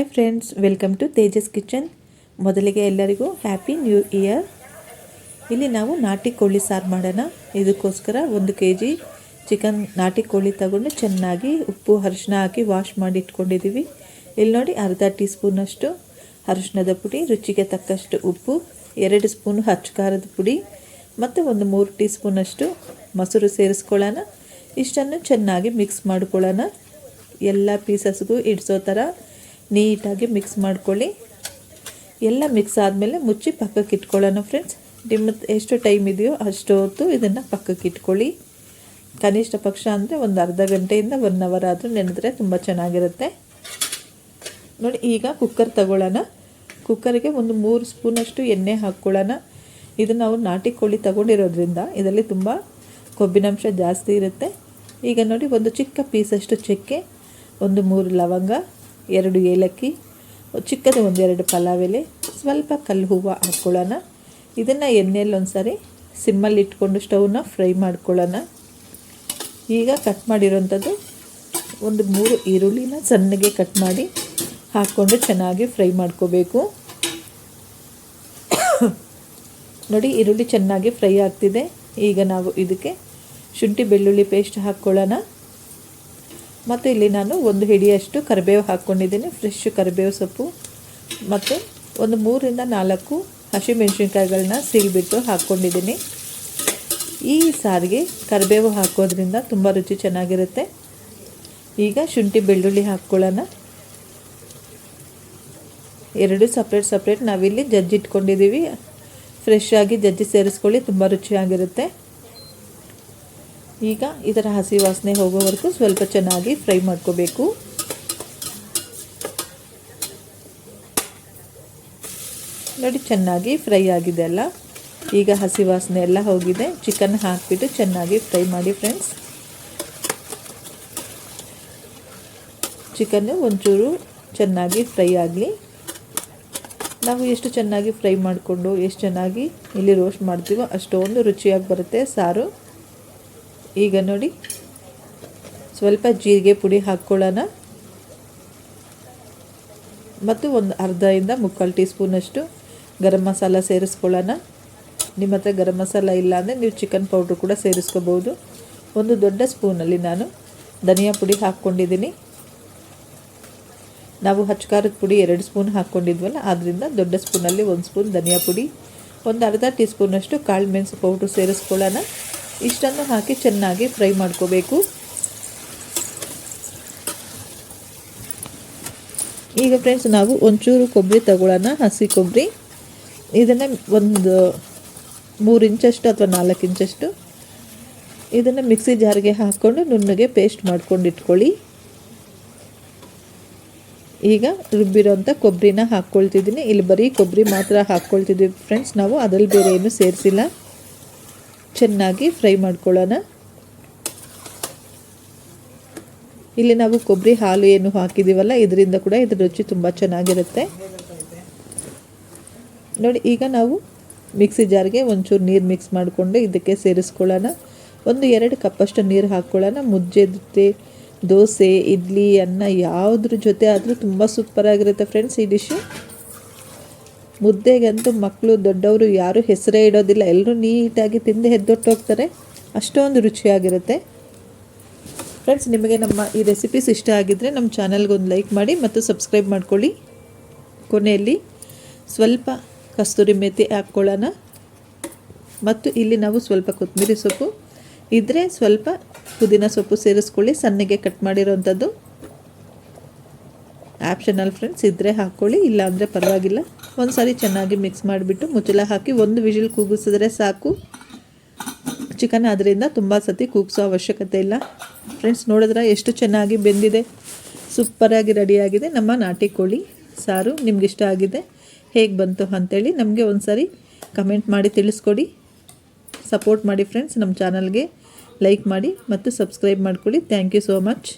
Hi friends welcome to Tejas kitchen ಮೊದಲಿಗೆ ಎಲ್ಲರಿಗೂ happy new year ಇಲ್ಲಿ ನಾವು ನಾಟಿ ಕೋಳಿ ಸಾರು ಮಾಡೋಣ. ಇದಕ್ಕೋಸ್ಕರ ಒಂದು ಕೆ ಜಿ ಚಿಕನ್ ನಾಟಿ ಕೋಳಿ ತಗೊಂಡು ಚೆನ್ನಾಗಿ ಉಪ್ಪು ಅರಿಶಿನ ಹಾಕಿ ವಾಶ್ ಮಾಡಿ ಇಟ್ಕೊಂಡಿದ್ದೀವಿ ಇಲ್ಲಿ ನೋಡಿ ಅರ್ಧ ಟೀ ಸ್ಪೂನಷ್ಟು ಅರಿಶಿನದ ಪುಡಿ, ರುಚಿಗೆ ತಕ್ಕಷ್ಟು ಉಪ್ಪು, ಎರಡು ಸ್ಪೂನು ಖಾರದ ಪುಡಿ ಮತ್ತು ಒಂದು ಮೂರು ಟೀ ಸ್ಪೂನಷ್ಟು ಮೊಸರು ಸೇರಿಸ್ಕೊಳ್ಳೋಣ. ಇಷ್ಟನ್ನು ಚೆನ್ನಾಗಿ ಮಿಕ್ಸ್ ಮಾಡ್ಕೊಳ್ಳೋಣ. ಎಲ್ಲ ಪೀಸಸ್ಗೂ ಇಡಿಸೋ ಥರ ನೀಟಾಗಿ ಮಿಕ್ಸ್ ಮಾಡ್ಕೊಳ್ಳಿ. ಎಲ್ಲ ಮಿಕ್ಸ್ ಆದಮೇಲೆ ಮುಚ್ಚಿ ಪಕ್ಕಕ್ಕೆ ಇಟ್ಕೊಳ್ಳೋಣ ಫ್ರೆಂಡ್ಸ್. ನಿಮ್ಮ ಎಷ್ಟು ಟೈಮ್ ಇದೆಯೋ ಅಷ್ಟು ಹೊತ್ತು ಇದನ್ನು ಪಕ್ಕಕ್ಕೆ ಇಟ್ಕೊಳ್ಳಿ. ಕನಿಷ್ಠ ಪಕ್ಷ ಅಂದರೆ ಒಂದು ಅರ್ಧ ಗಂಟೆಯಿಂದ ಒನ್ ಅವರ್ ಆದರೂ ನೆನೆದ್ರೆ ತುಂಬ ಚೆನ್ನಾಗಿರುತ್ತೆ. ನೋಡಿ, ಈಗ ಕುಕ್ಕರ್ ತಗೊಳ್ಳೋಣ. ಕುಕ್ಕರಿಗೆ ಒಂದು ಮೂರು ಸ್ಪೂನಷ್ಟು ಎಣ್ಣೆ ಹಾಕ್ಕೊಳ್ಳೋಣ. ಇದು ನಾವು ನಾಟಿ ಕೋಳಿ ತಗೊಂಡಿರೋದ್ರಿಂದ ಇದರಲ್ಲಿ ತುಂಬ ಕೊಬ್ಬಿನಂಶ ಜಾಸ್ತಿ ಇರುತ್ತೆ. ಈಗ ನೋಡಿ, ಒಂದು ಚಿಕ್ಕ ಪೀಸಷ್ಟು ಚಕ್ಕೆ, ಒಂದು ಮೂರು ಲವಂಗ ಎರಡು ಏಲಕ್ಕಿ, ಚಿಕ್ಕದು ಒಂದೆರಡು ಪಲಾವ್ ಎಲೆ ಸ್ವಲ್ಪ ಕಲ್ಲು ಹೂವು ಹಾಕ್ಕೊಳ್ಳೋಣ ಇದನ್ನು ಎಣ್ಣೆಯಲ್ಲಿ ಒಂದು ಸಿಮ್ಮಲ್ಲಿ ಇಟ್ಕೊಂಡು ಸ್ಟವ್ನ ಫ್ರೈ ಮಾಡ್ಕೊಳ್ಳೋಣ. ಈಗ ಕಟ್ ಮಾಡಿರೋಂಥದ್ದು ಒಂದು ಮೂರು ಈರುಳ್ಳಿನ ಸಣ್ಣಗೆ ಕಟ್ ಮಾಡಿ ಹಾಕ್ಕೊಂಡು ಚೆನ್ನಾಗಿ ಫ್ರೈ ಮಾಡ್ಕೋಬೇಕು. ನೋಡಿ, ಈರುಳ್ಳಿ ಚೆನ್ನಾಗಿ ಫ್ರೈ ಆಗ್ತಿದೆ. ಈಗ ನಾವು ಇದಕ್ಕೆ ಶುಂಠಿ ಬೆಳ್ಳುಳ್ಳಿ ಪೇಸ್ಟ್ ಹಾಕ್ಕೊಳ್ಳೋಣ. ಮತ್ತು ಇಲ್ಲಿ ನಾನು ಒಂದು ಹಿಡಿಯಷ್ಟು ಕರಿಬೇವು ಹಾಕ್ಕೊಂಡಿದ್ದೀನಿ ಫ್ರೆಶ್ ಕರಿಬೇವು ಸೊಪ್ಪು ಮತ್ತು ಒಂದು ಮೂರಿಂದ ನಾಲ್ಕು ಹಸಿಮೆಣ್ಸಿನ್ಕಾಯಿಗಳನ್ನ ಸೀಲ್ಬಿಟ್ಟು ಹಾಕ್ಕೊಂಡಿದ್ದೀನಿ. ಈ ಸಾರಿಗೆ ಕರಿಬೇವು ಹಾಕೋದ್ರಿಂದ ತುಂಬ ರುಚಿ ಚೆನ್ನಾಗಿರುತ್ತೆ. ಈಗ ಶುಂಠಿ ಬೆಳ್ಳುಳ್ಳಿ ಹಾಕ್ಕೊಳ್ಳೋಣ. ಎರಡು ಸಪ್ರೇಟ್ ಸಪ್ರೇಟ್ ನಾವಿಲ್ಲಿ ಜಜ್ಜಿ ಇಟ್ಕೊಂಡಿದ್ದೀವಿ ಫ್ರೆಶ್ ಆಗಿ ಜಜ್ಜಿ ಸೇರಿಸ್ಕೊಳ್ಳಿ, ತುಂಬ ರುಚಿಯಾಗಿರುತ್ತೆ. ಈಗ ಇದರ ಹಸಿ ವಾಸನೆ ಹೋಗೋವರೆಗೂ ಸ್ವಲ್ಪ ಚೆನ್ನಾಗಿ ಫ್ರೈ ಮಾಡ್ಕೋಬೇಕು. ನೋಡಿ, ಚೆನ್ನಾಗಿ ಫ್ರೈ ಆಗಿದೆ ಅಲ್ಲ? ಈಗ ಹಸಿ ವಾಸನೆ ಎಲ್ಲ ಹೋಗಿದೆ. ಚಿಕನ್ ಹಾಕಿಬಿಟ್ಟು ಚೆನ್ನಾಗಿ ಫ್ರೈ ಮಾಡಿ ಫ್ರೆಂಡ್ಸ್ ಚಿಕನ್ನು ಒಂಚೂರು ಚೆನ್ನಾಗಿ ಫ್ರೈ ಆಗಲಿ. ನಾವು ಎಷ್ಟು ಚೆನ್ನಾಗಿ ಫ್ರೈ ಮಾಡಿಕೊಂಡು, ಎಷ್ಟು ಚೆನ್ನಾಗಿ ಇಲ್ಲಿ ರೋಸ್ಟ್ ಮಾಡ್ತೀವೋ ಅಷ್ಟೊಂದು ರುಚಿಯಾಗಿ ಬರುತ್ತೆ ಸಾರು. ಈಗ ನೋಡಿ. ಸ್ವಲ್ಪ ಜೀರಿಗೆ ಪುಡಿ ಹಾಕ್ಕೊಳ್ಳೋಣ. ಮತ್ತು ಒಂದು ಅರ್ಧದಿಂದ ಮುಕ್ಕಾಲು ಟೀ ಸ್ಪೂನಷ್ಟು ಗರಂ ಮಸಾಲ ಸೇರಿಸ್ಕೊಳ್ಳೋಣ. ನಿಮ್ಮ ಹತ್ರ ಗರಂ ಮಸಾಲ ಇಲ್ಲ ಅಂದರೆ ನೀವು ಚಿಕನ್ ಪೌಡ್ರ್ ಕೂಡ ಸೇರಿಸ್ಕೋಬೋದು. ಒಂದು ದೊಡ್ಡ ಸ್ಪೂನಲ್ಲಿ ನಾನು ಧನಿಯಾ ಪುಡಿ ಹಾಕ್ಕೊಂಡಿದ್ದೀನಿ. ನಾವು ಹಚ್ಕಾರದ ಪುಡಿ ಎರಡು ಸ್ಪೂನ್ ಹಾಕ್ಕೊಂಡಿದ್ವಲ್ಲ ಆದ್ದರಿಂದ ದೊಡ್ಡ ಸ್ಪೂನಲ್ಲಿ ಒಂದು ಸ್ಪೂನ್ ಧನಿಯಾ ಪುಡಿ, ಒಂದು ಅರ್ಧ ಟೀ ಸ್ಪೂನಷ್ಟು ಕಾಳು ಮೆಣಸು ಪೌಡ್ರ್ ಸೇರಿಸ್ಕೊಳ್ಳೋಣ. ಇಷ್ಟನ್ನು ಹಾಕಿ ಚೆನ್ನಾಗಿ ಫ್ರೈ ಮಾಡ್ಕೋಬೇಕು. ಈಗ ಫ್ರೆಂಡ್ಸ್ ನಾವು ಒಂಚೂರು ಕೊಬ್ಬರಿ ತಗೊಳ್ಳೋಣ ಹಸಿ ಕೊಬ್ಬರಿ. ಇದನ್ನು ಒಂದು ಮೂರು ಇಂಚಷ್ಟು ಅಥವಾ ನಾಲ್ಕು ಇಂಚಷ್ಟು ಇದನ್ನು ಮಿಕ್ಸಿ ಜಾರಿಗೆ ಹಾಕ್ಕೊಂಡು ನುಣ್ಣಗೆ ಪೇಸ್ಟ್ ಮಾಡ್ಕೊಂಡು ಇಟ್ಕೊಳ್ಳಿ. ಈಗ ರುಬ್ಬಿರೋಂಥ ಕೊಬ್ಬರಿನ ಹಾಕ್ಕೊಳ್ತಿದ್ದೀನಿ. ಇಲ್ಲಿ ಬರೀ ಕೊಬ್ಬರಿ ಮಾತ್ರ ಹಾಕ್ಕೊಳ್ತಿದ್ದೀವಿ ಫ್ರೆಂಡ್ಸ್ ನಾವು ಅದರಲ್ಲಿ ಬೇರೆ ಏನು ಸೇರಿಸಿಲ್ಲ. ಚೆನ್ನಾಗಿ ಫ್ರೈ ಮಾಡ್ಕೊಳ್ಳೋಣ. ಇಲ್ಲಿ ನಾವು ಕೊಬ್ಬರಿ ಹಾಲು ಏನು ಹಾಕಿದ್ದೀವಲ್ಲ ಇದರಿಂದ ಕೂಡ ಇದ್ರ ರುಚಿ ತುಂಬ ಚೆನ್ನಾಗಿರುತ್ತೆ. ನೋಡಿ, ಈಗ ನಾವು ಮಿಕ್ಸಿ ಜಾರ್ಗೆ ಒಂಚೂರು ನೀರು ಮಿಕ್ಸ್ ಮಾಡಿಕೊಂಡು ಇದಕ್ಕೆ ಸೇರಿಸ್ಕೊಳ್ಳೋಣ. ಒಂದು ಎರಡು ಕಪ್ಪಷ್ಟು ನೀರು ಹಾಕ್ಕೊಳ್ಳೋಣ. ಮುಜ್ಜೆ ಜೊತೆ ದೋಸೆ, ಇಡ್ಲಿ, ಅನ್ನ ಯಾವುದ್ರ ಜೊತೆ ಆದರೂ ತುಂಬ ಸೂಪರಾಗಿರುತ್ತೆ ಫ್ರೆಂಡ್ಸ್ ಈ ಡಿಶ್ಶು ಮುದ್ದೆಗಂತೂ ಮಕ್ಕಳು ದೊಡ್ಡವರು ಯಾರೂ ಹೆಸರೇ ಇಡೋದಿಲ್ಲ. ಎಲ್ಲರೂ ನೀಟಾಗಿ ತಿಂದು ಎದ್ದೊಟ್ಟು ಹೋಗ್ತಾರೆ ಅಷ್ಟೊಂದು ರುಚಿಯಾಗಿರುತ್ತೆ. ಫ್ರೆಂಡ್ಸ್ ನಿಮಗೆ ನಮ್ಮ ಈ ರೆಸಿಪೀಸ್ ಇಷ್ಟ ಆಗಿದ್ದರೆ ನಮ್ಮ ಚಾನಲ್ಗೆ ಒಂದು ಲೈಕ್ ಮಾಡಿ ಮತ್ತು ಸಬ್ಸ್ಕ್ರೈಬ್ ಮಾಡ್ಕೊಳ್ಳಿ. ಕೊನೆಯಲ್ಲಿ ಸ್ವಲ್ಪ ಕಸ್ತೂರಿ ಮೆಥಿ ಹಾಕ್ಕೊಳ್ಳೋಣ. ಮತ್ತು ಇಲ್ಲಿ ನಾವು ಸ್ವಲ್ಪ ಕೊತ್ತಂಬರಿ ಸೊಪ್ಪು. ಇದ್ದರೆ ಸ್ವಲ್ಪ ಪುದೀನ ಸೊಪ್ಪು ಸೇರಿಸ್ಕೊಳ್ಳಿ. ಸಣ್ಣಗೆ ಕಟ್ ಮಾಡಿರೋವಂಥದ್ದು ಆಪ್ಷನಲ್ ಫ್ರೆಂಡ್ಸ್ ಇದ್ದರೆ ಹಾಕ್ಕೊಳ್ಳಿ ಇಲ್ಲಾಂದರೆ ಪರವಾಗಿಲ್ಲ. ಒಂದು ಸಾರಿ ಚೆನ್ನಾಗಿ ಮಿಕ್ಸ್ ಮಾಡಿಬಿಟ್ಟು ಮುಚ್ಚಳ ಹಾಕಿ ಒಂದು ವಿಷಲ್ ಕೂಗಿಸಿದ್ರೆ ಸಾಕು. ಚಿಕನ್ ಅದರಿಂದ ತುಂಬ ಸತಿ ಕೂಗಿಸೋ ಅವಶ್ಯಕತೆ ಇಲ್ಲ. ಫ್ರೆಂಡ್ಸ್ ನೋಡಿದ್ರೆ ಎಷ್ಟು ಚೆನ್ನಾಗಿ ಬೆಂದಿದೆ? ಸೂಪರಾಗಿ ರೆಡಿಯಾಗಿದೆ ನಮ್ಮ ನಾಟಿ ಕೋಳಿ ಸಾರು ನಿಮ್ಗೆ ಇಷ್ಟ ಆಗಿದೆ. ಹೇಗೆ ಬಂತು ಅಂಥೇಳಿ ನಮಗೆ ಒಂದು ಸಾರಿ ಕಮೆಂಟ್ ಮಾಡಿ ತಿಳಿಸ್ಕೊಡಿ. ಸಪೋರ್ಟ್ ಮಾಡಿ ಫ್ರೆಂಡ್ಸ್ ನಮ್ಮ ಚಾನಲ್ಗೆ ಲೈಕ್ ಮಾಡಿ ಮತ್ತು ಸಬ್ಸ್ಕ್ರೈಬ್ ಮಾಡ್ಕೊಳ್ಳಿ. Thank you so much